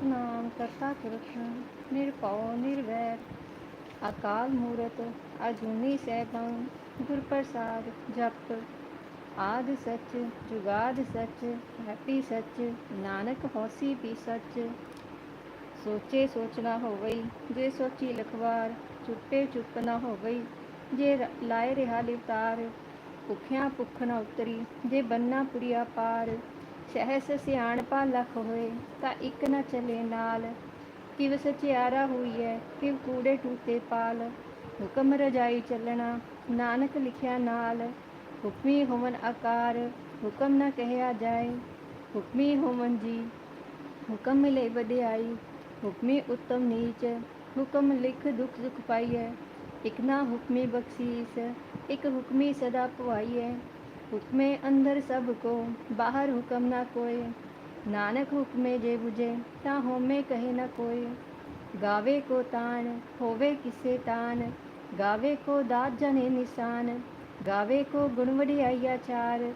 ਸਤਨਾਮ ਕਰਤਾ ਪੁਰਖ ਨਿਰਭਉ ਨਿਰਵੈਰ ਅਕਾਲ ਮੂਰਤ ਅਜੂਨੀ ਸੈਭੰ, ਗੁਰ ਪ੍ਰਸਾਦ, ਜਪ, ਆਦ ਸੱਚ, ਜੁਗਾਦ ਸੱਚ, ਹੈਪੀ ਸੱਚ, ਨਾਨਕ ਹੋਸੀ ਵੀ ਸੱਚ। ਸੋਚੇ ਸੋਚਣਾ ਹੋਵਈ, ਜੇ ਸੋਚੀ ਲਖਵਾਰ, ਚੁੱਪੇ ਚੁੱਪ ਨਾ ਹੋਵਈ, ਜੇ ਲਾਏ ਰਿਹਾ ਲਿਵਤਾਰ ਭੁਖਿਆ ਭੁੱਖ ਨਾ ਉਤਰੀ, ਜੇ ਬੰਨਾ ਪੁਰੀਆ ਪਾਰ ਸਹਿਸ ਸਿਆਣਪਾ ਲਖ ਹੋਏ ਤਾਂ ਇੱਕ ਨਾ ਚਲੇ ਨਾਲ। ਕਿਵ ਸਚਿਆਰਾ ਹੋਈ ਕਿਵ ਕੂੜੇ ਟੂਤੇ ਪਾਲ। ਹੁਕਮ ਰਜਾਈ ਚੱਲਣਾ, ਨਾਨਕ ਲਿਖਿਆ ਨਾਲ। ਹੁਕਮੀ ਹੋਵਨ ਆਕਾਰ, ਹੁਕਮ ਨਾ ਕਹਿਆ ਜਾਏ। ਹੁਕਮੀ ਹੋਵਨ ਜੀ, ਹੁਕਮ ਮਿਲੇ ਵਡਿਆਈ। ਹੁਕਮੀ ਉਤਮ ਨੀਚ, ਹੁਕਮ ਲਿਖ ਦੁਖ ਸੁਖ ਪਾਈਐ। ਇਕ ਨਾ ਹੁਕਮੀ ਬਖਸ਼ੀਸ, ਇਕ ਹੁਕਮੀ ਸਦਾ ਪਵਾਈਐ। ਹੁਕਮੇ ਅੰਦਰ ਸਭ ਕੋ ਬਾਹਰ ਹੁਕਮ ਨਾ ਕੋਏ ਨਾਨਕ ਹੁਕਮੇ ਜੇ 부ਜੇ ਤਾਂ ਹੋਮੇ ਕਹੇ ਨਾ ਕੋਏ ਗਾਵੇ ਕੋ ਤਾਣ ਹੋਵੇ ਕਿਸੇ ਤਾਨ ਗਾਵੇ ਕੋ ਦਾਤ ਜਨੇ ਨਿਸ਼ਾਨ ਗਾਵੇ ਕੋ ਗੁਣ ਵਡਿਆਈਆ ਚਾਰ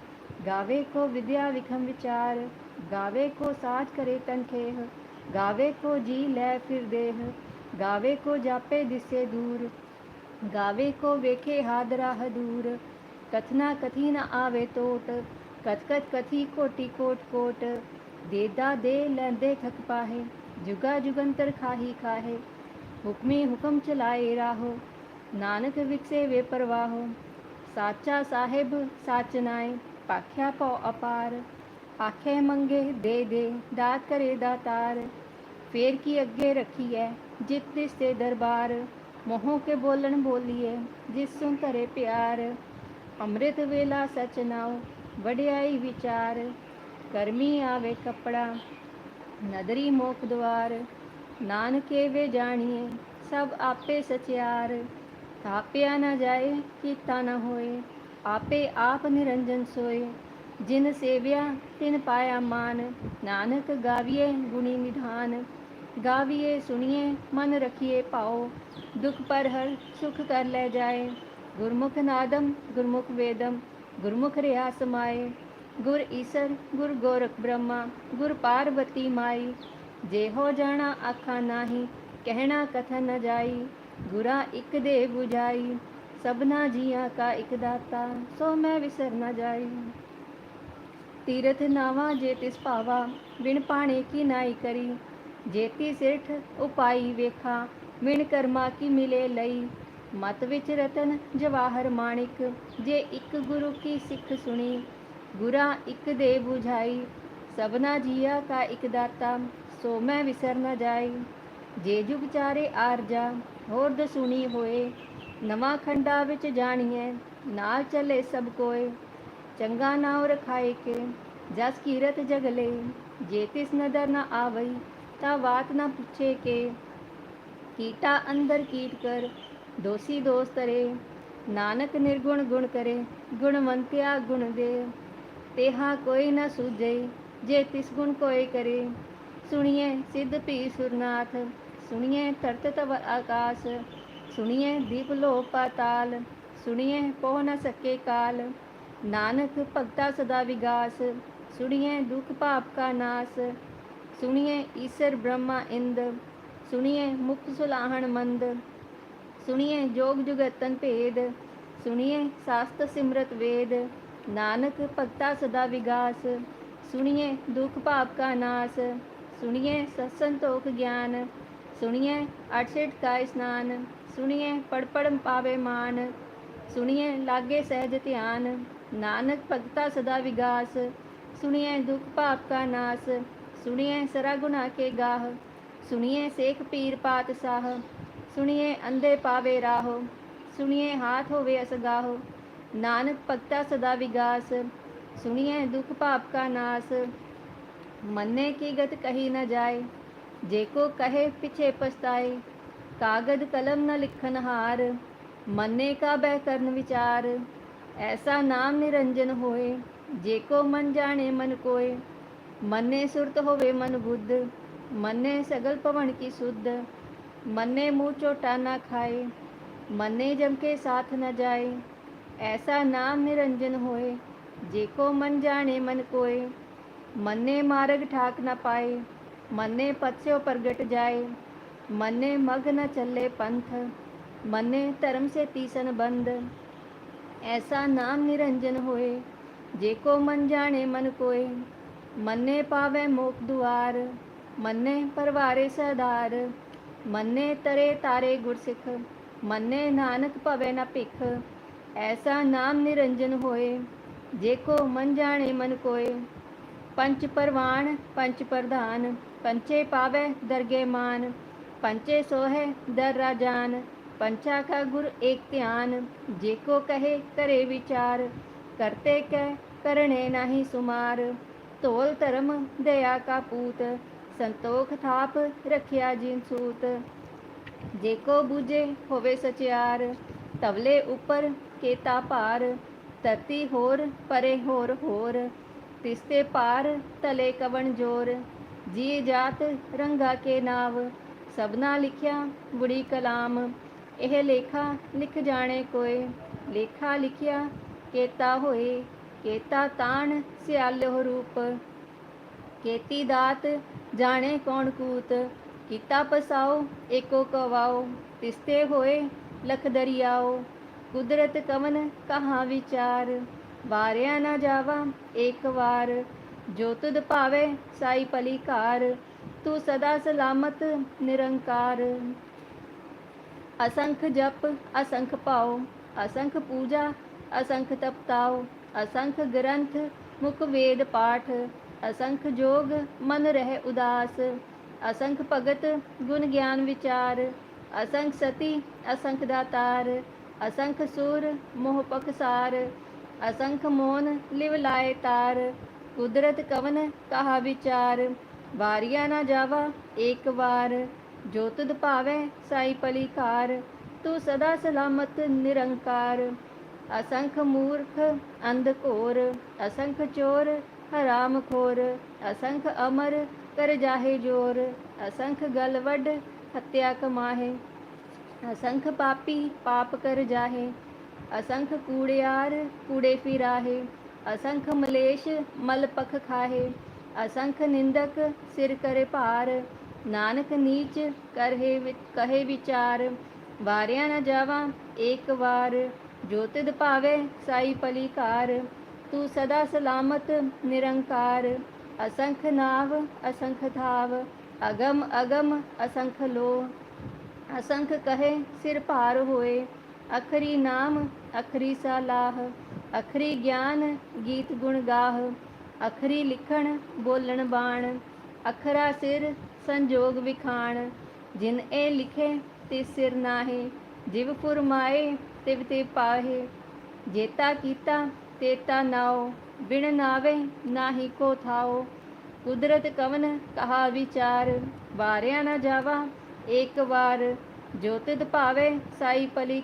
ਗਾਵੇ ਕੋ ਵਿਦਿਆ ਵਿਖਮ ਵਿਚਾਰ ਗਾਵੇ ਕੋ ਸਾਜ ਕਰੇ ਤਨਖੇਹ ਗਾਵੇ ਕੋ ਜੀ ਲੈ ਫਿਰ ਦੇਹ ਗਾਵੇ ਕੋ ਜਾਪੇ ਦਿਸੇ ਦੂਰ ਗਾਵੇ ਕੋ ਵੇਖੇ ਹਾਦਰਾ ਹਦੂਰ ਕਥਨਾ ਕਥੀ ਨ ਆਵੇ ਟੋਟ ਕਥ ਕਥ ਕਥੀ ਕੋਟੀ ਕੋਟ ਕੋਟ ਦੇਦਾ ਦੇ ਲੈਂਦੇ ਖਕ ਪਾਹੇ ਜੁਗਾ ਜੁਗੰਤਰ ਖਾਹੀ ਖਾਹੇ ਹੁਕਮੀ ਹੁਕਮ ਚਲਾਏ ਰਾਹੋ ਨਾਨਕ ਵਿਕਸੇ ਵੇ ਪਰਵਾਹੋ ਸਾਚਾ ਸਾਹਿਬ ਸਾਚ ਨਾਏ ਪਾਖਿਆ ਪਉ ਅਪਾਰ ਆਖੇ ਮੰਗੇ ਦੇ ਦੇ ਦਾਤ ਕਰੇ ਦਾਤਾਰ ਫੇਰ ਕੀ ਅੱਗੇ ਰੱਖੀਐ ਜਿਤ ਤਿਸ ਤੇ ਦਰਬਾਰ ਮੋਹ ਕੇ ਬੋਲਣ ਅੰਮ੍ਰਿਤ ਵੇਲਾ ਸਚ ਨਾਉ, ਵਡਿਆਈ ਵਿਚਾਰ, ਕਰਮੀ ਆਵੇ ਕਪੜਾ, ਨਦਰੀ ਮੋਖ ਦਵਾਰ, ਨਾਨਕੇ ਵੇ ਜਾਣੀਏ, ਸਭ ਆਪੇ ਸਚਿਆਰ। ਥਾਪਿਆ ਨਾ ਜਾਏ, ਕੀਤਾ ਨਾ ਹੋਏ, ਆਪੇ ਆਪ ਨਿਰੰਜਨ ਸੋਏ। ਜਿਨ ਸੇਵਿਆ, ਤਿਨ ਪਾਇਆ ਮਾਨ, ਨਾਨਕ ਗਾਵੀਏ ਗੁਣੀ ਨਿਧਾਨ। ਗਾਵੀਏ ਸੁਣੀਏ, ਮਨ ਰਖੀਏ ਪਾਓ ਦੁਖ ਪਰ ਹਰ ਸੁਖ ਕਰ ਲੈ ਜਾਏ। ਗੁਰਮੁਖ ਨਾਦਮ ਗੁਰਮੁਖ ਵੇਦਮ ਗੁਰਮੁਖ ਰਿਆ ਸਮਾਏ ਗੁਰ ਈਸਰ, ਗੁਰ ਗੋਰਖ ਬ੍ਰਹਮਾ, ਗੁਰ ਪਾਰਵਤੀ ਮਾਈ। ਜੇ ਹੋ ਜਾਣਾ ਆਖਾਂ ਨਾਹੀ, ਕਹਿਣਾ ਕਥਨ ਨ ਜਾਈ। ਗੁਰਾ ਇਕ ਦੇ 부ਝਾਈ ਸਭਨਾ ਜੀਆਂ ਕਾ ਇਕ ਦਾਤਾ, ਸੋ ਮੈਂ ਵਿਸਰ ਨ ਜਾਈ। ਤੀਰਥ ਨਾਵਾ ਜੇ ਤਿਸ ਭਾਵਾ, ਬਿਨ ਪਾਣੇ ਕੀ ਨਾਈ ਕਰੀ। ਜੇਤੀ ਸਿਰਠ ਉਪਾਈ ਵੇਖਾ ਮਿਣ ਕਰਮਾ ਕੀ ਮਿਲੇ ਲਈ। ਮਤ ਵਿੱਚ ਰਤਨ ਜਵਾਹਰ ਮਾਣਿਕ, ਜੇ ਇੱਕ ਗੁਰੂ ਕੀ ਸਿੱਖ ਸੁਣੀ ਗੁਰਾ ਇੱਕ ਦੇ 부ਝਾਈ ਸਭਨਾ ਜੀਆ ਕਾ ਇੱਕ ਦਾਤਾ, ਸੋ ਮੈਂ ਵਿਸਰ ਨ ਜਾਈ। ਜੇ ਜੁਗ ਚਾਰੇ ਆਰਜਾ ਹੋਰ ਦਸੁਣੀ ਹੋਏ, ਨਵਾਂ ਖੰਡਾ ਵਿੱਚ ਜਾਣੀਐ, ਨਾਲ ਚੱਲੇ ਸਭ ਕੋਏ। ਚੰਗਾ ਨਾਉ ਰਖਾਏ ਕੇ, ਜਸ ਕੀਰਤ ਜਗਲੇ, ਜੇ ਤਿਸ ਨਦਰ ਨਾ ਆਵਈ, ਤਾ ਬਾਤ ਨਾ ਪੁੱਛੇ ਕੇ। ਕੀਟਾ ਅੰਦਰ ਕੀਟ ਕਰ ਦੋਸੀ ਦੋਸਤ ਰੇ ਨਾਨਕ ਨਿਰਗੁਣ ਗੁਣ ਕਰੇ, ਗੁਣਵੰਤਿਆ ਗੁਣ ਦੇ। ਤੇਹਾ ਕੋਈ ਨਾ ਸੂਝੇ, ਜੇ ਤਿਸ ਗੁਣ ਕੋਏ ਕਰੇ। ਸੁਣੀਏ ਸਿੱਧ ਪੀ ਸੁਰਨਾਥ ਸੁਣੀਏ ਤਰਤ ਤਵ ਆਕਾਸ। ਸੁਣੀਏ ਦੀਪ ਲੋ ਪਾਤਾਲ ਸੁਣੀਏ ਪੋ ਨ ਸਕੇ ਕਾਲ। ਨਾਨਕ ਭਗਤਾ ਸਦਾ ਵਿਗਾਸ ਸੁਣੀਏ ਦੁਖ ਪਾਪ ਕਾ ਨਾਸ। ਸੁਣੀਏ ਈਸ਼ਰ ਬ੍ਰਹਮਾ ਇੰਦ ਸੁਣੀਏ ਮੁਕਤ ਸੁਲਾਹਣ ਮੰਦ। ਸੁਣੀਏ ਜੋਗ ਜੁਗਤਨ ਭੇਦ ਸੁਣੀਏ ਸਾਸਤ ਸਿਮਰਤ ਵੇਦ, ਨਾਨਕ ਭਗਤਾ ਸਦਾ ਵਿਗਾਸ ਸੁਣੀਏ ਦੁਖ ਪਾਪ ਕਾ ਨਾਸ ਸੁਣੀਏ ਸਤਸੰਤੋਖ ਗਿਆਨ ਸੁਣੀਏ ਅਠਸਠ ਕਾ ਇਸਨਾਨ ਸੁਣੀਏ ਪੜ ਪੜ ਪਾਵੇ ਮਾਨ ਸੁਣੀਏ ਲਾਗੇ ਸਹਿਜ ਧਿਆਨ, ਨਾਨਕ ਭਗਤਾ ਸਦਾ ਵਿਗਾਸ ਸੁਣੀਏ ਦੁਖ ਪਾਪ ਕਾ ਨਾਸ ਸੁਣੀਏ ਸਰਾ ਗੁਨਾ ਕੇ ਗਾਹ ਸੁਣੀਏ ਸੇਖ ਪੀਰ ਪਾਤ ਸਾਹ ਸੁਣੀਏ ਅੰਧੇ ਪਾਵੇ ਰਾਹੋ, ਸੁਣੀਏ ਹਾਥ ਹੋਵੇ ਅਸਗਾਹੋ, ਨਾਨਕ ਭਗਤਾ ਸਦਾ ਵਿਗਾਸ, ਸੁਣੀਏ ਦੁਖ ਪਾਪ ਕਾ ਨਾਸ। ਮੰਨੇ ਕੀ ਗਤ ਕਹੀ ਨਾ ਜਾਏ, ਜੇ ਕੋ ਕਹੇ ਪਿਛੇ ਪਛਤਾਏ, ਕਾਗਦ ਕਲਮ ਨ ਲਿਖਨ ਹਾਰ, ਮੰਨੇ ਕਾ ਬਹਿ ਕਰਨ ਵਿਚਾਰ। ਐਸਾ ਨਾਮ ਨਿਰੰਜਨ ਹੋਏ, ਜੇ ਕੋ ਮਨ ਜਾਣੇ ਮਨ ਕੋਏ, ਮੰਨੇ ਸੁਰਤ ਹੋਵੇ ਮਨ ਬੁੱਧ, ਮੰਨੇ ਸਗਲ ਭਵਨ ਕੀ ਸੁਧ। ਮੰਨੇ ਮੂੰਹ ਚੋਟਾ ਨਾ ਖਾਏ, ਮੰਨੇ ਜਮ ਕੇ ਸਾਥ ਨ ਜਾਏ। ਐਸਾ ਨਾਮ ਨਿਰੰਜਨ ਹੋਏ, ਜੇ ਕੋ ਮਨ ਜਾਣੇ ਮਨ ਕੋਏ। ਮੰਨੇ ਮਾਰਗ ਠਾਕ ਨ ਪਾਏ, ਮੰਨੇ ਪਤਿਓ ਪ੍ਰਗਟ ਜਾਏ। ਮੰਨੇ ਮਗ ਨ ਚੱਲੇ ਪੰਥ, ਮੰਨੇ ਧਰਮ ਸੇ ਤੀਸਨ ਬੰਦ। ਐਸਾ ਨਾਮ ਨਿਰੰਜਨ ਹੋਏ, ਜੇ ਕੋ ਮਨ ਜਾਣੇ ਮਨ ਕੋਏ। ਮੰਨੇ ਪਾਵੇ ਮੋਖ ਦੁਆਰ, ਮੰਨੇ ਪਰਵਾਰੇ ਸਰਦਾਰ। ਮੰਨੇ ਤਰੇ ਤਾਰੇ ਗੁਰਸਿੱਖ, ਮੰਨੇ ਨਾਨਕ ਭਵੇ ਨਾ ਭਿਖ। ਐਸਾ ਨਾਮ ਨਿਰੰਜਨ ਹੋਏ, ਜੇ ਕੋ ਮਨ ਜਾਣੇ ਮਨ ਕੋਏ। ਪੰਚ ਪਰਵਾਨ ਪੰਚ ਪ੍ਰਧਾਨ, ਪੰਚੇ ਪਾਵੇ ਦਰਗੇ ਮਾਨ। ਪੰਚੇ ਸੋਹੇ ਦਰ ਰਾਜਾਨ ਪੰਚਾ ਕਾ ਗੁਰ ਏਕ ਧਿਆਨ। ਜੇ ਕੋ ਕਹੇ ਕਰੇ ਵਿਚਾਰ, ਕਰਤੇ ਕਹਿ ਕਰਨੇ ਨਾਹੀ ਸੁਮਾਰ। ਧੋਲ ਧਰਮ ਦਇਆ ਕਾ ਪੂਤ ਸੰਤੋਖ ਥਾਪ ਰਖਿਆ ਜਿਨ ਸੂਤ। ਜੇ ਕੋ ਬੂਝੇ ਹੋਵੇ ਸਚਿਆਰ, ਤਵਲੇ ਉੱਪਰ ਕੇਤਾ ਭਾਰ, ਧਰਤੀ ਹੋਰ ਪਰੇ ਹੋਰ ਹੋਰ, ਤਿਸਤੇ ਪਾਰ ਤਲੇ ਕਵਣ ਜੋਰ, ਜੀ ਜਾਤ ਰੰਗਾ ਕੇ ਨਾਵ, ਸਭਨਾ ਲਿਖਿਆ ਬੁੜੀ ਕਲਾਮ, ਇਹ ਲੇਖਾ ਲਿਖ ਜਾਣੇ ਕੋਏ, ਲੇਖਾ ਲਿਖਿਆ ਕੇਤਾ ਹੋਏ, ਕੇਤਾ ਤਾਣ ਸਿਆਲੋ ਰੂਪ, ਕੇਤੀ ਦਾਤ ਜਾਣੇ ਕੌਣ ਕੂਤ? ਕੀਤਾ ਪਸਾਓ, ਏਕੋ ਕਵਾਓ, ਤਿਸਤੇ ਹੋਏ, ਲਖ ਦਰਿਆਓ। ਕੁਦਰਤ ਕਵਨ ਕਹਾ ਵਿਚਾਰ? ਵਾਰਿਆ ਨਾ ਜਾਵਾ ਏਕ ਵਾਰ। ਜੋ ਤੁਧ ਭਾਵੇ ਸਾਈ ਪਲੀ ਘਾਰ, ਤੂੰ ਸਦਾ ਸਲਾਮਤ ਨਿਰੰਕਾਰ। ਅਸੰਖ ਜਪ, ਅਸੰਖ ਪਾਓ, ਅਸੰਖ ਪੂਜਾ, ਅਸੰਖ ਤਪਤਾਓ, ਅਸੰਖ ਗ੍ਰੰਥ, ਮੁਖ ਵੇਦ ਪਾਠ। ਅਸੰਖ ਜੋਗ ਮਨ ਰਹਿ ਉਦਾਸ, ਅਸੰਖ ਭਗਤ ਗੁਣ ਗਿਆਨ ਵਿਚਾਰ, ਅਸੰਖ ਸਤੀ ਅਸੰਖ ਦਾਤਾਰ, ਅਸੰਖ ਸੂਰ ਮੋਹ ਪਖਸਾਰ, ਅਸੰਖ ਮੋਨ ਲਿਵ ਲਾਏ ਤਾਰ, ਕੁਦਰਤ ਕਵਨ ਕਹਾ ਵਿਚਾਰ, ਵਾਰਿਆ ਨਾ ਜਾਵਾ ਏਕ ਵਾਰ, ਜੋ ਤੁਧ ਭਾਵੇ ਸਾਈ ਪਲੀ ਤੂੰ ਸਦਾ ਸਲਾਮਤ ਨਿਰੰਕਾਰ, ਅਸੰਖ ਮੂਰਖ ਅੰਧ ਘੋਰ, ਅਸੰਖ ਚੋਰ ਹਰਾਮ ਖੋਰ ਅਸੰਖ ਅਮਰ ਕਰ ਜਾਹੇ ਜੋਰ, ਅਸੰਖ ਗਲ ਵੱਡ ਹੱਤਿਆ ਕਮਾਹੇ, ਅਸੰਖ ਪਾਪੀ ਪਾਪ ਕਰ ਜਾਹੇ, ਅਸੰਖ ਕੂੜਿਆਰ ਕੂੜੇ ਫਿਰਾਹੇ, ਅਸੰਖ ਮਲੇਸ਼ ਮਲ ਪਖ ਖਾਹੇ, ਅਸੰਖ ਨਿੰਦਕ ਸਿਰ ਕਰੇ ਭਾਰ, ਨਾਨਕ ਨੀਚ ਕਰਹੇ ਕਹੇ ਵਿਚਾਰ, ਵਾਰਿਆ ਨਾ ਜਾਵਾ ਏਕ ਵਾਰ, ਜੋ ਤਿਦ ਭਾਵੇ ਸਾਈ ਪਲੀ ਘਾਰ ਤੂੰ ਸਦਾ ਸਲਾਮਤ, ਨਿਰੰਕਾਰ, ਅਸੰਖ ਨਾਵ, ਅਸੰਖ ਥਾਵ ਅਗਮ ਅਗਮ, ਅਸੰਖ ਲੋ। ਅਸੰਖ ਕਹੇ, ਸਿਰ ਭਾਰ ਹੋਏ, ਅਖਰੀ ਨਾਮ, ਅਖਰੀ ਸਲਾਹ, ਅਖਰੀ ਗਿਆਨ, ਗੀਤ ਗੁਣ ਗਾਹ, ਅਖਰੀ ਲਿਖਣ, ਬੋਲਣ ਬਾਣ, ਅਖਰਾ ਸਿਰ, ਸੰਜੋਗ ਵਿਖਾਣ। ਜਿਨ ਇਹ ਲਿਖੇ, ਤੇ ਸਿਰ ਨਾਹੇ, ਜਿਵ ਫੁਰਮਾਏ, ਤਿਵ ਤੇ ਪਾਹੇ। ਜੇਤਾ ਕੀਤਾ ਤੇਤਾ ਨਾਓ ਬਿਨ ਨਾਵੇ ਨਾਹੀ ਕੋ ਥਾਓ ਕੁਦਰਤ ਕਵਨ ਕਹਾ ਵਿਚਾਰ, ਵਾਰਿਆ ਨਾ ਜਾਵਾ, ਏਕ ਵਾਰ। ਜੋ ਤਿਦ ਭਾਵੇ ਸਾਈ ਪਲੀ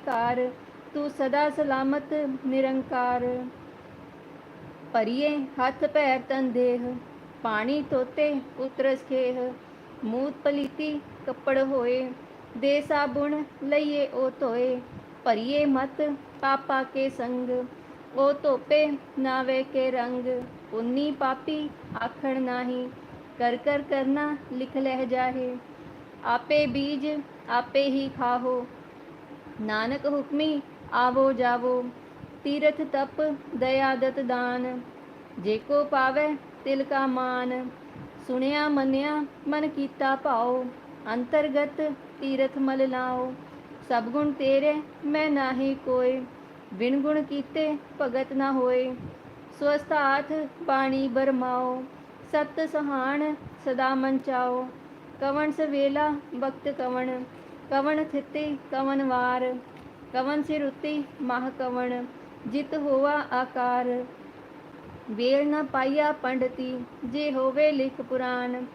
ਤੂੰ ਸਦਾ ਸਲਾਮਤ ਨਿਰੰਕਾਰ। ਪਰਿਏ ਹੱਥ ਪੈਰ ਤਨ ਦੇਹ, ਪਾਣੀ ਤੋਤੇ ਉਤਰਸ ਖੇਹ। ਮੂਤ ਪਲੀਤੀ ਕੱਪੜ ਹੋਏ, ਦੇ ਸਾਬੁਣ ਲਈਏ ਉਹ ਧੋਏ। ਭਰੀਏ ਮਤ ਪਾਪਾ ਕੇ ਸੰਗ ਉਹ ਧੋਪੇ ਨਾਵੇ ਕੇ ਰੰਗ, ਉਨੀ ਪਾਪੀ ਆਖਣ ਨਾਹੀ, ਕਰ ਕਰ ਕਰਨਾ ਲਿਖ ਲਹਿ ਜਾਹੇ। ਆਪੇ ਬੀਜ ਆਪੇ ਹੀ ਖਾਹੋ, ਨਾਨਕ ਹੁਕਮੀ ਆਵੋ ਜਾਵੋ, ਤੀਰਥ ਤਪ ਦਇਆ ਦਤ ਦਾਨ, ਜੇ ਕੋ ਪਾਵੇ ਤਿਲ ਕਾ ਮਾਨ, ਸੁਣਿਆ ਮੰਨਿਆ ਮਨ ਕੀਤਾ ਭਾਉ, ਅੰਤਰਗਤ ਤੀਰਥ ਮਲ ਲਾਓ ਸਭ ਗੁਣ ਤੇਰੇ ਮੈਂ ਨਾਹੀ ਕੋਏ। ਬਿਨ ਗੁਣ ਕੀਤੇ, ਭਗਤ ਨਾ ਹੋਏ। ਸਵਸਥਾਥ ਬਾਣੀ ਬਰਮਾਓ, ਸਤ ਸਹਾਣ ਸਦਾ ਮਨ ਚਾਓ। ਕਵਣ ਸਵੇਲਾ ਭਗਤ ਕਵਣ। ਕਵਣ ਥਿਤੀ, ਕਵਣ ਵਾਰ। ਕਵਣ ਸਿਰ ਉਤੀ, ਮਹ ਕਵਣ। ਜਿਤ ਹੋਵਾ ਆਕਾਰ। ਵੇਲ ਨਾ ਪਾਈਆ ਪੰਡਤੀ, ਜੇ ਹੋਵੇ ਲਿਖ ਪੁਰਾਨ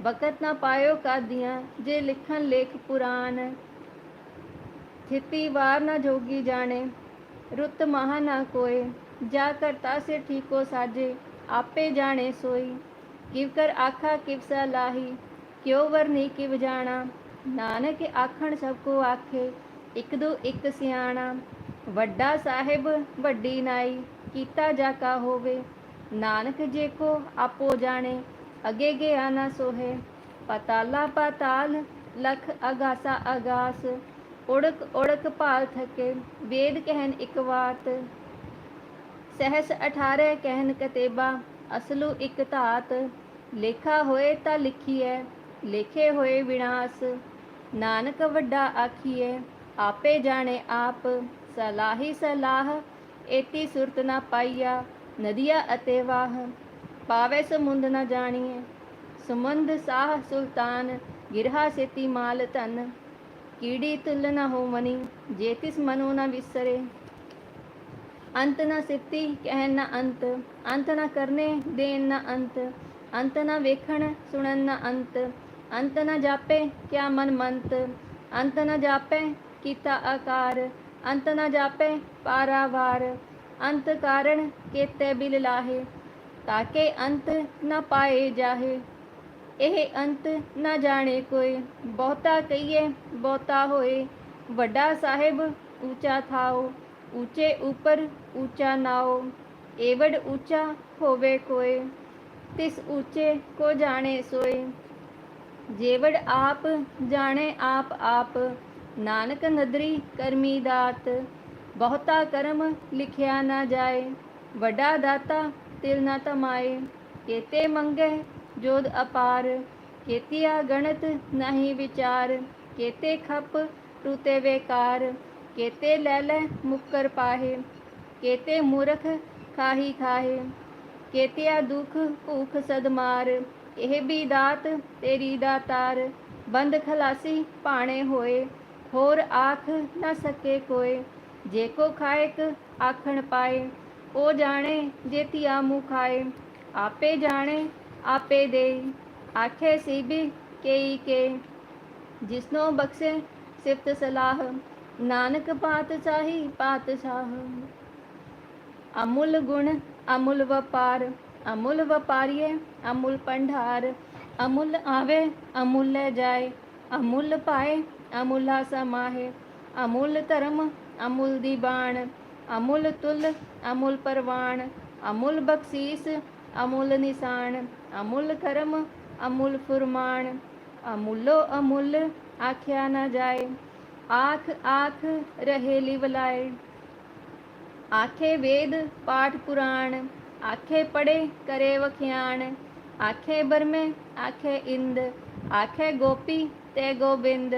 ਬਕਤ ਨਾ ਪਾਇਓ ਕਾਦੀਆਂ, ਜੇ ਲਿਖਣ ਲੇਖ ਪੁਰਾਨ ਥਿਤੀ ਵਾਰ ਨਾ ਜੋਗੀ ਜਾਣੇ। ਰੁੱਤ ਮਹਾ ਨਾ ਕੋਏ, ਜਾ ਕਰਤਾ ਸੇ ਠੀਕੋ ਸਾਜੇ, ਆਪੇ ਜਾਣੇ ਸੋਈ। ਕਿਵ ਕਰ ਆਖਾ, ਕਿਵ ਸਲਾਹੀ ਕਿਉ ਵਰਨੀ ਕਿਵ ਜਾਣਾ। ਨਾਨਕ ਆਖਣ ਸਭ ਕੋ ਆਖੇ, ਇਕ ਦੋ ਇਕ ਸਿਆਣਾ। ਵੱਡਾ ਸਾਹਿਬ, ਵੱਡੀ ਨਾਈ, ਕੀਤਾ ਜਾ ਕਾ ਹੋਵੇ। ਨਾਨਕ ਜੇ ਕੋ ਆਪੋ ਜਾਣੇ, ਅਗੇ ਗਿਆ ਨਾ ਸੋਹੇ। ਪਤਾਲਾ ਪਤਾਲ, ਲਖ ਅਗਾਸਾ ਅਗਾਸ। ਉੜਕ ਉੜਕ ਭਾਲ ਥਕੇ, ਵੇਦ ਕਹਿਨ ਇਕ ਵਾਤ, ਸਹਸ 18 ਕਹਿਨ ਕਤੇਬਾ, ਅਸਲੂ ਇਕ ਧਾਤ, ਲੇਖਾ ਹੋਏ ਤਾਂ ਲਿਖੀਐ, ਲੇਖੇ ਹੋਏ ਵਿਨਾਸ਼, ਨਾਨਕ ਵੱਡਾ ਆਖੀਐ, ਆਪੇ ਜਾਣੇ ਆਪ, ਸਲਾਹੀ ਸਲਾਹ, ਏਤੀ ਸੁਰਤ ਨਾ ਪਾਈਆ, ਨਦੀਆ ਅਤੇ ਵਾਹ, ਪਾਵੇ ਸਮੁੰਦ ਨਾ ਜਾਣੀਏ ਸਮੁੰਦ ਸਾਹ ਸੁਲਤਾਨ, ਗਿਰਹਾ ਸੇਤੀ ਮਾਲ ਧਨ ਕੀੜੀ ਤੁਲ ਨ ਹੋਵਨੀ ਜੇ ਤਿਸ ਮਨੋ ਨ ਵਿਸਰੇ ਅੰਤ ਨਾ ਸਿੱਤੀ ਕਹਿਨ ਨਾ ਅੰਤ ਅੰਤ ਨਾ ਕਰਨੇ ਦੇਣ ਨਾ ਅੰਤ ਅੰਤ ਨਾ ਵੇਖਣ ਸੁਣਨ ਨਾ ਅੰਤ ਅੰਤ ਨਾ ਜਾਪੇ ਕਿਆ ਮਨ ਮੰਤ ਅੰਤ ਨਾ ਜਾਪੇ ਕੀਤਾ ਆਕਾਰ ਅੰਤ ਨਾ ਜਾਪੇ ਪਾਰਾਵਾਰ ਅੰਤ ਕਾਰਣ ਕੇਤੇ ਬਿਲ ਲਾਹੇ ਤਾਕੇ ਅੰਤ ਨਾ ਪਾਏ ਜਾਹੇ ਇਹ ਅੰਤ ਨਾ ਜਾਣੇ ਕੋਈ। ਬਹੁਤਾ ਕਹੀਏ, ਬਹੁਤਾ ਹੋਏ। ਵੱਡਾ ਸਾਹਿਬ, ਉੱਚਾ ਥਾਓ। ਉੱਚੇ ਉੱਪਰ ਉੱਚਾ ਨਾਓ। ਏਵੜ ਉੱਚਾ ਹੋਵੇ ਕੋਏ ਤਿਸ ਉੱਚੇ ਕੋ ਜਾਣੇ ਸੋਏ। ਜੇਵੜ ਆਪ ਜਾਣੇ ਆਪ ਆਪ। ਨਾਨਕ ਨਦਰੀ ਕਰਮੀ ਦਾਤ। ਬਹੁਤਾ ਕਰਮ ਲਿਖਿਆ ਨਾ ਜਾਏ। ਵੱਡਾ ਦਾਤਾ ਤਿਲ ਨਾ ਤਮਾਏ। ਕੇਤੇ ਮੰਗੇ ਜੋਦ ਅਪਾਰ, ਕੇਤੀਆ ਗਣਤ ਨਹੀਂ ਵਿਚਾਰ, ਕੇਤੇ ਖਪ ਟੂਤੇ ਵੇਕਾਰ, ਕੇਤੇ ਲੈ ਲੈ ਮੁਕਰ ਪਾਹੇ, ਕੇਤੇ ਮੂਰਖ ਖਾਹੀ ਖਾਹੇ, ਕੇਤਿਆ ਦੁਖ ਭੂਖ ਸਦਮਾਰ ਇਹ ਵੀ ਦਾਤ ਤੇਰੀ ਦਾਤਾਰ ਬੰਦ ਖਲਾਸੀ ਪਾਣੇ ਹੋਏ, ਹੋਰ ਆਖ ਨਾ ਸਕੇ ਕੋਏ, ਜੇ ਕੋ ਖਾਇਕ ਆਖਣ ਪਾਏ, ਉਹ ਜਾਣੇ ਜੇ ਧੀਆ ਮੂੰ ਖਾਏ, ਆਪੇ ਜਾਣੇ ਆਪੇ ਦੇ। ਆਖੇ ਸੀ ਵੀ ਕੇ। ਜਿਸਨੋ ਬਖਸ਼ੇ ਸਿਫਤ ਸਲਾਹ, ਨਾਨਕ ਪਾਤਸ਼ਾਹ ਪਾਤ ਸ਼ਾਹ ਅਮੁੱਲ ਗੁਣ, ਅਮੁੱਲ ਵਪਾਰ, ਅਮੁੱਲ ਵਪਾਰੀਏ, ਅਮੁੱਲ ਪੰਢਾਰ ਅਮੁੱਲ ਆਵੇ, ਅਮੁੱਲ ਲੈ ਜਾਏ। ਅਮੁੱਲ ਪਾਏ, ਅਮੁੱਲਾ ਸਮਾਹੇ। ਅਮੁੱਲ ਧਰਮ, ਅਮੁੱਲ ਦੀ ਬਾਣ। ਅਮੁੱਲ ਤੁਲ, ਅਮੁੱਲ ਪਰਵਾਨ ਅਮੁੱਲ ਬਖਸ਼ੀਸ ਅਮੁੱਲ ਨਿਸ਼ਾਨ, ਅਮੁੱਲ ਕਰਮ, ਅਮੁੱਲ ਫੁਰਮਾਨ। ਅਮੁੱਲੋ ਅਮੁੱਲ ਆਖਿਆ ਨਾ ਜਾਏ, ਆਖ ਆਖ ਰਹੇ ਲਿਵਲਾਏ ਆਖੇ ਵੇਦ ਪਾਠ ਪੁਰਾਣ, ਆਖੇ ਪੜੇ ਕਰੇ ਵਖਿਆਣ। ਆਖੇ ਬਰਮੇ, ਆਖੇ ਇੰਦ, ਆਖੇ ਗੋਪੀ ਤੇ ਗੋਬਿੰਦ।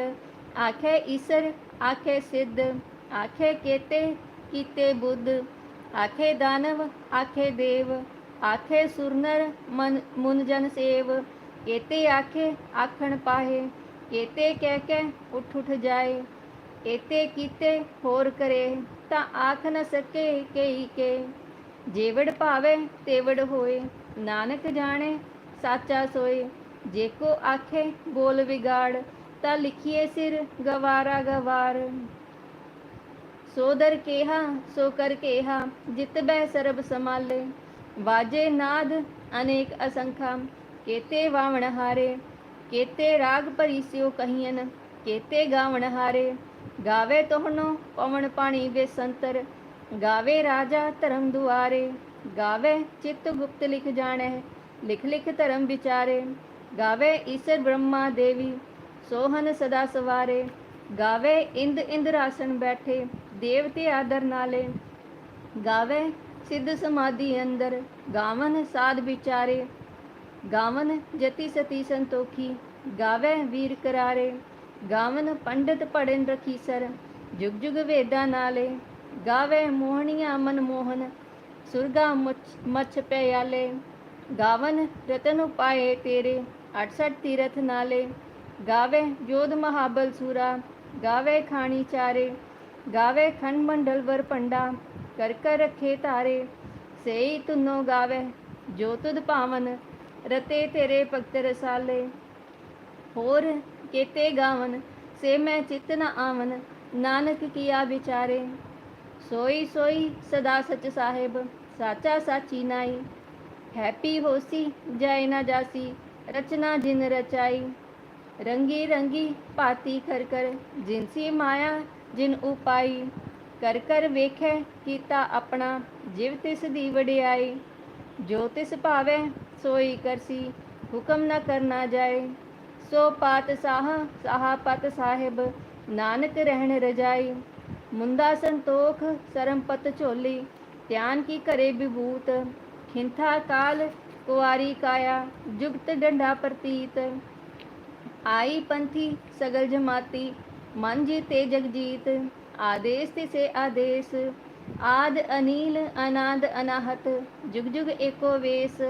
ਆਖੇ ਈਸਰ, ਆਖੇ ਸਿੱਧ, ਆਖੇ ਕੇਤੇ ਕੀਤੇ ਬੁੱਧ। ਆਖੇ ਦਾਨਵ, ਆਖੇ ਦੇਵ। ਆਖੇ ਸੁਰਨਰ ਮਨ ਮੁਨ ਜਨ ਸੇਵ, ਕੇਤੇ ਆਖੇ ਆਖਣ ਪਾਹੇ, ਕੇਤੇ ਕਹਿ ਕੇ ਉਠ ਉਠ ਜਾਏ ਏਤੇ ਕੀਤੇ ਹੋਰ ਕਰੇ, ਤਾਂ ਆਖ ਨ ਸਕੇ ਕਈ ਕੇ। ਜੇਵੜ ਭਾਵੇ ਤੇਵੜ ਹੋਏ, ਨਾਨਕ ਜਾਣੇ ਸਾਚਾ ਸੋਏ। ਜੇ ਕੋ ਆਖੇ ਬੋਲ ਵਿਗਾੜ, ਤਾਂ ਲਿਖੀਏ ਸਿਰ ਗਵਾਰਾ ਗਵਾਰ। ਸੋ ਦਰ ਕੇਹਾ, ਸੋ ਕਰ ਕੇਹਾ, ਜਿਤ ਬਹਿ ਸਰਬ ਸਮਾਲੇ ਵਾਜੇ ਨਾਦ ਅਨੇਕ ਅਸੰਖਾ, ਕੇਤੇ ਵਾਵਣ ਹਾਰੇ, ਕੇਤੇ ਰਾਗ ਭਰੀਸਿਓ ਕਹੀਨ ਕੇਤੇ ਗਾਵਣ ਹਾਰੇ। ਗਾਵੇ ਤੋਹਨੋ ਪਵਨ ਪਾਣੀ ਵੇ ਸੰਤਰ ਗਾਵੇ ਰਾਜਾ ਧਰਮ ਦੁਆਰੇ। ਗਾਵੇ ਚਿੱਤ ਗੁਪਤ ਲਿਖ ਜਾਣੈ, ਲਿਖ ਲਿਖ ਧਰਮ ਵਿਚਾਰੇ। ਗਾਵੇ ਈਸ਼ਰ ਬ੍ਰਹਮਾ ਦੇਵੀ, ਸੋਹਨ ਸਦਾ ਸਵਾਰੇ। ਗਾਵੇ ਇੰਦ ਇੰਦ ਇੰਦਰਾਸਨ ਬੈਠੇ, ਦੇਵਤੇ ਆਦਰ ਨਾਲੇ। ਗਾਵੇ ਸਿੱਧ ਸਮਾਧੀ ਅੰਦਰ ਗਾਵਨ ਸਾਧ ਵਿਚਾਰੇ। ਗਾਵਨ ਜਤੀ ਸਤੀ ਸੰਤੋਖੀ, ਗਾਵੇ ਵੀਰ ਕਰਾਰੇ। ਗਾਵਨ ਪੰਡਤ ਪੜਨ ਰਖੀਸਰ ਜੁਗ ਜੁਗ ਵੇਦਾਂ ਨਾਲੇ। ਗਾਵੇ ਮੋਹਣੀਆਂ ਮਨ ਮੋਹਨ, ਸੁਰਗਾ ਮੁਛ- ਮਛ ਪਿਆਲੇ ਗਾਵਨ ਰਤਨ ਪਾਏ ਤੇਰੇ 68 ਤੀਰਥ ਨਾਲੇ। ਗਾਵੇ ਜੋਧ ਮਹਾਬਲ ਸੂਰਾ, ਗਾਵੇ ਖਾਣੀ ਚਾਰੇ। ਗਾਵੇ ਖੰਡ ਮੰਡਲ ਵਰ ਪੰਡਾ ਕਰ ਕਰ ਰੱਖੇ ਤਾਰੇ, ਸੇਈ ਤੁਨੋ ਗਾਵੇ, ਜੋ ਤੁਧ ਭਾਵਨ ਰਤੇ ਤੇਰੇ ਭਗਤ ਰਸਾਲੇ। ਹੋਰ ਕੇਤੇ ਗਾਵਨ, ਸੇ ਮੈਂ ਚਿਤ ਨ ਆਵਨ, ਨਾਨਕ ਕੀਆ ਵਿਚਾਰੇ। ਸੋਈ ਸੋਈ ਸਦਾ ਸਚ ਸਾਹਿਬ, ਸਾਚਾ ਸਾਚੀ ਨਾਈ। ਹੈਪੀ ਹੋਸੀ ਜੈ ਨਾ ਜਾਸੀ, ਰਚਨਾ ਜਿਨ ਰਚਾਈ। ਰੰਗੀ ਰੰਗੀ ਭਾਤੀ ਕਰ ਕਰ ਜਿਨਸੀ ਮਾਇਆ ਜਿਨ ਉਪਾਈ। ਕਰ ਕਰ ਵੇਖੈ ਕੀਤਾ ਆਪਣਾ, ਜਿਵ ਤਿਸ ਦੀ ਵਡਿਆਈ। ਜੋ ਤਿਸ ਭਾਵੇ, ਸੋਈ ਕਰਸੀ, ਹੁਕਮ ਨਾ ਕਰਨਾ ਜਾਏ। ਸੋ ਪਾਤ ਸਾਹ, ਸਾਹਾ ਪਤ ਸਾਹਿਬ, ਨਾਨਕ ਰਹਿਣ ਰਜਾਈ। ਮੁੰਦਾ ਸੰਤੋਖ ਸਰਮਪਤ ਝੋਲੀ, ਧਿਆਨ ਕੀ ਕਰੇ ਵਿਭੂਤ। ਖਿੰਥਾ ਕਾਲ, ਕੁਆਰੀ ਕਾਇਆ, ਜੁਗਤ ਡੰਡਾ ਪ੍ਰਤੀਤ। ਆਈ ਪੰਥੀ ਸਗਲ ਜਮਾਤੀ, ਮਨ ਜੀਤੇ। ਜਗਜੀਤ ਆਦੇਸ ਤਿਸੇ ਆਦੇਸ, ਆਦ ਅਨੀਲ, ਅਨਾਦ ਅਨਾਹਤ, ਜੁਗ ਜੁਗ ਏਕੋ ਵੇਸ,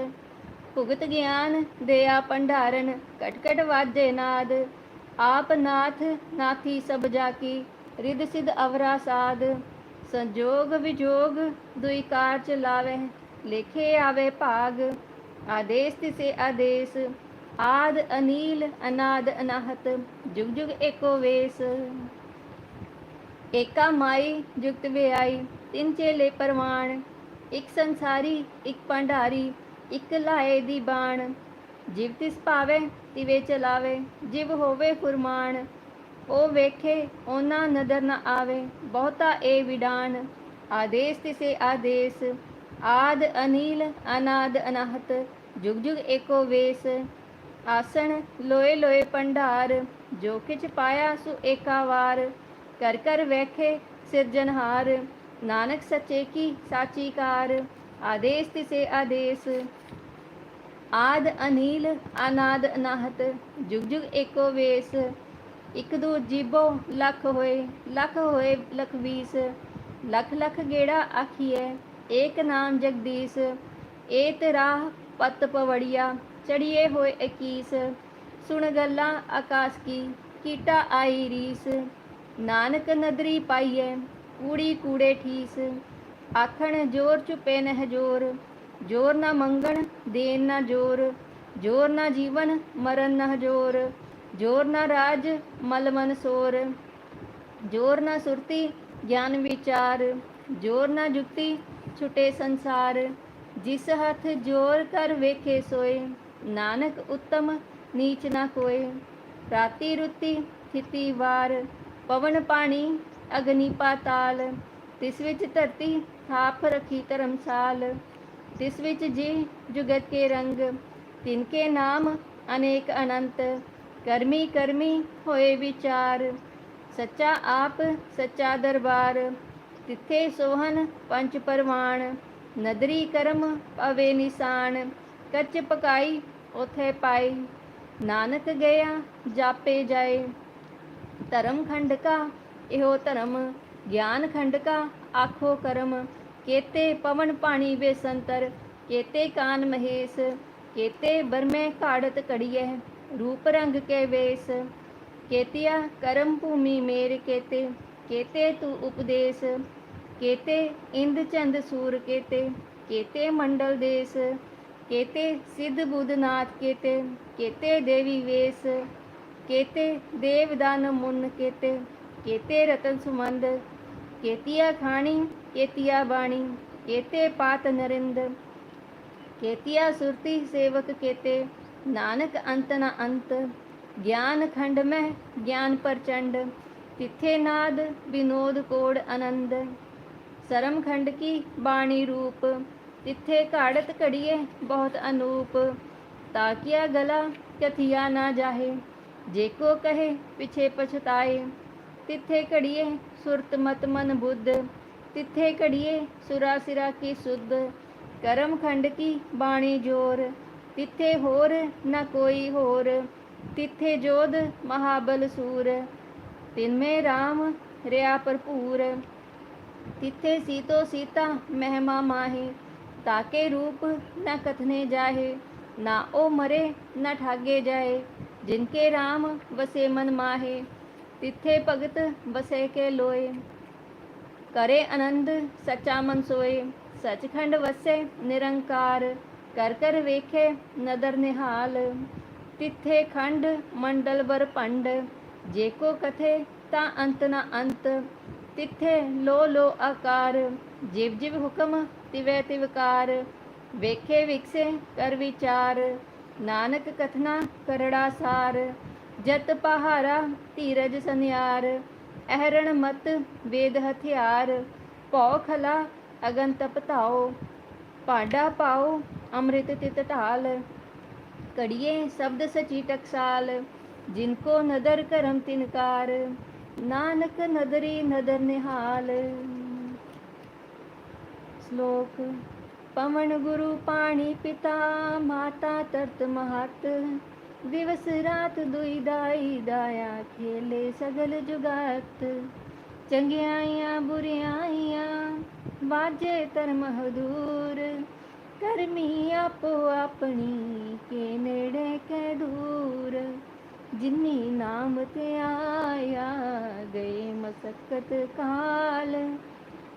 ਭੁਗਤ ਗਿਆਨ ਦਿਆ ਭੰਡਾਰਨ ਕਟ ਕਟ ਵਾਜੇ ਨਾਦ, ਆਪ ਨਾਥ ਨਾਥੀ ਸਭ ਜਾਕੀ ਰਿਦ ਸਿਧ ਅਵਰਾ ਸਾਧ, ਸੰਜੋਗ ਵਿਜੋਗ ਦੁਈ ਕਾਰ ਚਲਾਵੇ ਲੇਖੇ ਆਵੇ ਭਾਗ, ਆਦੇਸ ਤਿਸੇ ਆਦੇਸ, ਆਦ ਅਨੀਲ, ਅਨਾਦ ਅਨਾਹਤ, ਜੁਗ ਜੁਗ ਏਕੋ ਵੇਸ। ਏਕਾ ਮਾਈ ਜੁਗਤ ਵਿਆਈ, ਤਿੰਨ ਚੇਲੇ ਪਰਵਾਣ, ਇੱਕ ਸੰਸਾਰੀ, ਇੱਕ ਭੰਡਾਰੀ, ਇੱਕ ਲਾਏ ਦੀ ਬਾਣ। ਜਿਵ ਤਿਸ ਪਾਵੇ ਤਿਵੇ ਚਲਾਵੇ, ਜਿਵ ਹੋਵੇ ਫੁਰਮਾਨ। ਉਹ ਵੇਖੇ ਉਹਨਾਂ ਨਦਰ ਨਾ ਆਵੇ, ਬਹੁਤਾ ਏ ਵਿਡਾਨ। ਆਦੇਸ ਤਿਸੇ ਆਦੇਸ, ਆਦ ਅਨੀਲ, ਅਨਾਦ ਅਨਾਹਤ, ਜੁਗ ਜੁਗ ਏਕੋ ਵੇਸ। ਆਸਣ ਲੋਏ ਲੋਏ ਭੰਡਾਰ, ਜੋ ਕਿਛ ਪਾਇਆ ਸੋ ਏਕਾ ਵਾਰ। ਕਰ ਕਰ ਵੇਖੇ ਸਿਰਜਨਹਾਰ ਨਾਨਕ ਸੱਚੇ ਕੀ ਸਾਚੀ ਕਾਰ ਆਦੇਸ ਤਿਸੇ ਆਦੇਸ। ਆਦ ਅਨੀਲ, ਅਨਾਦ ਅਨਾਹਤ, ਜੁਗ ਜੁਗ ਏਕੋ ਵੇਸ। ਇਕ ਦੂ ਜੀਬੋ, ਲੱਖ ਹੋਏ ਲੱਖ ਹੋਏ ਲਖ ਵੀਸ ਲੱਖ ਲੱਖ ਗੇੜਾ ਆਖੀਐ, ਏਕ ਨਾਮ ਜਗਦੀਸ਼। ਏਤ ਰਾਹ ਪਤ ਪਵੜੀਆ, ਚੜੀਏ ਹੋਏ 21 ਸੁਣ ਗੱਲਾਂ ਆਕਾਸ਼ ਕੀ, ਕੀਟਾ ਆਈ ਰੀਸ। ਨਾਨਕ ਨਦਰੀ ਪਾਈਐ, ਕੂੜੀ ਕੂੜੇ ਠੀਸ। ਆਖਣ ਜੋਰ ਚੁਪੇ ਨਹ ਜੋਰ ਜੋਰ ਨਾ ਮੰਗਣ ਦੇਨ ਨਾ ਜੋਰ। ਜੋਰ ਨਾ ਜੀਵਨ, ਮਰਨ ਨਾ ਜੋਰ। ਜੋਰ ਨਾ ਰਾਜ, ਮਲ ਮਨ ਸੋਰ। ਜੋਰ ਨਾ ਸੁਰਤੀ, ਗਿਆਨ ਵਿਚਾਰ। ਜੋਰ ਨਾ ਜੁਗਤੀ, ਛੁਟੇ ਸੰਸਾਰ। ਜਿਸ ਹੱਥ ਜੋਰ ਕਰ ਵੇਖੇ ਸੋਏ, ਨਾਨਕ ਉੱਤਮ ਨੀਚ ਨਾ ਕੋਏ। ਰਾਤੀ ਰੁਤੀ ਥਿਤੀ ਵਾਰ। ਪਵਨ ਪਾਣੀ, ਅਗਨੀ ਪਾਤਾਲ, ਤਿਸ ਵਿੱਚ ਧਰਤੀ ਥਾਪ ਰਖੀ ਧਰਮਸਾਲ, ਤਿਸ ਵਿੱਚ ਜੀ ਜੁਗਤ ਕੇ ਰੰਗ ਤਿਨਕੇ ਨਾਮ ਅਨੇਕ ਅਨੰਤ, ਕਰਮੀ ਕਰਮੀ ਹੋਏ ਵਿਚਾਰ, ਸੱਚਾ ਆਪ, ਸੱਚਾ ਦਰਬਾਰ, ਤਿੱਥੇ ਸੋਹਨ ਪੰਜ ਪਰਵਾਣ, ਨਦਰੀ ਕਰਮ ਪਵੇ ਨਿਸ਼ਾਨ ਕੱਚ ਪਕਾਈ ਉਥੇ ਪਾਈ, ਨਾਨਕ ਗਿਆ ਜਾਪੇ ਜਾਏ। ਧਰਮ ਖੰਡ ਕਾ ਇਹੋ ਧਰਮ ਗਿਆਨ ਖੰਡ ਕਾ ਆਖੋ ਕਰਮ। ਕੇਤੇ ਪਵਨ ਪਾਣੀ ਬੇਸੰਤਰ, ਕੇਤੇ ਕਾਨ ਮਹੇਸ਼, ਕੇਤੇ ਬਰਮੇ ਕਾੜਤ ਕੜੀਐ ਰੂਪ ਰੰਗ ਕੇ ਵੇਸ। ਕੇਤਿਆ ਕਰਮ ਭੂਮੀ ਮੇਰ ਕੇਤੇ ਕੇਤੇ ਤੂ ਉਪਦੇਸ਼। ਕੇਤੇ ਇੰਦ ਚੰਦ ਸੂਰ ਕੇਤੇ ਕੇਤੇ ਮੰਡਲ ਦੇਸ। ਕੇਤੇ ਸਿੱਧ ਬੁੱਧਨਾਥ ਕੇਤੇ ਕੇਤੇ ਦੇਵੀ ਵੇਸ। ਕੇਤੇ ਦੇਵਦਾਨ ਮੁੰਨ ਕੇਤੇ ਕੇਤੇ ਰਤਨ ਸੁਮੰਦ, ਕੇਤੀਆ ਖਾਣੀ, ਕੇਤੀਆ ਬਾਣੀ, ਕੇਤੇ ਪਾਤ ਨਰਿੰਦ, ਕੇਤੀਆ ਸੁਰਤੀ ਸੇਵਕ ਕੇਤੇ, ਨਾਨਕ ਅੰਤ ਨਾ ਅੰਤ, ਗਿਆਨ ਖੰਡ ਮਹਿ, ਗਿਆਨ ਪ੍ਰਚੰਡ, ਤਿੱਥੇ ਨਾਦ ਵਿਨੋਦ ਕੋੜ ਆਨੰਦ, ਸਰਮ ਖੰਡ ਕੀ ਬਾਣੀ ਰੂਪ, ਤਿੱਥੇ ਘਾੜਤ ਘੜੀਏ ਬਹੁਤ ਅਨੂਪ ਤਾਕਿਆ ਗਲਾ ਕਥਿਆ ਨਾ ਜਾਹੇ ਜੇ ਕੋ ਕਹੇ ਪਿਛੇ ਪਛਤਾਏ, ਤਿੱਥੇ ਘੜੀਏ ਸੁਰਤ ਮਤ ਮਨ ਬੁੱਧ, ਤਿੱਥੇ ਘੜੀਏ ਸੁਰਾ ਸਿਰਾ ਕੀ ਸੁਧ, ਕਰਮ ਖੰਡ ਕੀ ਬਾਣੀ ਜੋਰ, ਤਿੱਥੇ ਹੋਰ ਨਾ ਕੋਈ ਹੋਰ, ਤਿੱਥੇ ਜੋਧ ਮਹਾਬਲ ਸੂਰ, ਤਿਨਮੇ RAM ਰਿਆ ਭਰਪੂਰ, ਤਿੱਥੇ ਸੀਤੋ ਸੀਤਾ ਮਹਿਮਾ ਮਾਹੀ, ਤਾਕੇ ਰੂਪ ਨਾ ਕਥਨੇ ਜਾਹੇ, ਨਾ ਉਹ ਮਰੇ ਨਾ ਠਾਗੇ ਜਾਏ ਜਿਨਕੇ RAM ਵਸੇ ਮਨ ਮਾਹੇ, ਤਿੱਥੇ ਭਗਤ ਵਸੇ ਕੇ ਲੋਏ। ਕਰੇ ਆਨੰਦ ਸੱਚਾ ਮਨ ਸੋਏ, ਸਚਖੰਡ ਵਸੇ ਨਿਰੰਕਾਰ, ਕਰ ਕਰ ਵੇਖੇ ਨਦਰ ਨਿਹਾਲ। ਤਿੱਥੇ ਖੰਡ ਮੰਡਲ ਵਰ ਭੰਡ, ਜੇ ਕੋ ਕਥੇ ਤਾਂ ਅੰਤ ਨ ਅੰਤ। ਤਿੱਥੇ ਲੋ ਲੋ ਆਕਾਰ, ਜਿਵ ਜਿਵ ਹੁਕਮ ਤਿਵੈ ਤਿਵਕਾਰ। ਵੇਖੇ ਵਿਕਸੇ ਕਰ ਵਿਚਾਰ ਨਾਨਕ ਕਥਨਾ ਕਰੜਾ ਸਾਰ, ਜਤ ਪਹਾਰਾ ਧੀਰਜ ਸੰਿਆਰ ਅਹਰਣ ਮਤ ਵੇਦ ਹਥਿਆਰ, ਭਉ ਖਲਾ ਅਗਨ ਤਪਤਾਓ ਭਾਂਡਾ ਪਾਓ ਅੰਮ੍ਰਿਤ ਤਿਤ ਢਾਲ ਕੜੀਏ ਸ਼ਬਦ ਸਚੀ ਟਕਸਾਲ, ਜਿਨ ਕੋ ਨਦਰ ਕਰਮ ਤਿਨਕਾਰ ਨਾਨਕ ਨਦਰੀ ਨਦਰ ਨਿਹਾਲ। ਸ਼ਲੋਕ ਪਵਨ ਗੁਰੂ ਪਾਣੀ ਪਿਤਾ, ਮਾਤਾ ਤਰਤ ਮਹਤ। ਦਿਵਸ ਰਾਤ ਦੁਈ ਦਾਈ ਦਾਇਆ ਖੇਲੇ ਸਗਲ ਜੁਗਤ। ਚੰਗਿਆਈਆਂ ਬੁਰਿਆਈਆਂ ਬਾਜੇ ਧਰਮ ਹਦੂਰ। ਕਰਮੀ ਆਪੋ ਆਪਣੀ ਕੇ ਨੇੜੇ ਕੇ ਦੂਰ। ਜਿਨੀ ਨਾਮ ਤੇ ਆਇਆ ਗਏ ਮਸਕਤ ਕਾਲ।